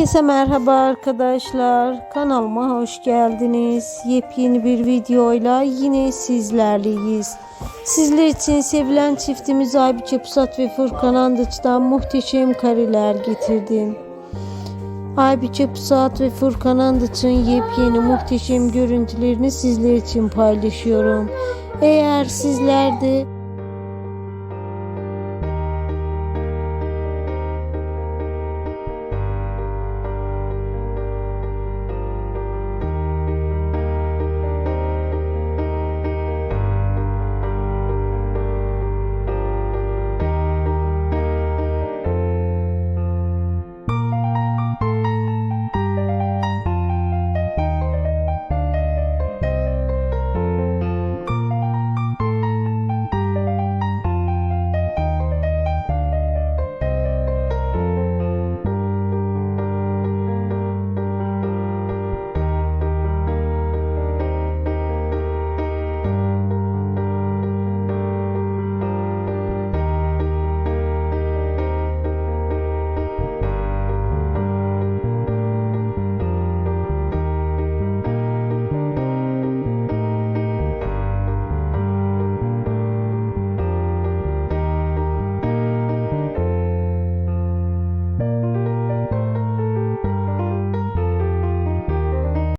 Herkese merhaba arkadaşlar. Kanalıma hoş geldiniz. Yepyeni bir videoyla yine sizlerleyiz. Sizler için sevilen çiftimiz Aybüke Pusat ve Furkan Andıç'tan muhteşem kareler getirdim. Aybüke Pusat ve Furkan Andıç'ın yepyeni muhteşem görüntülerini sizler için paylaşıyorum. Eğer sizler de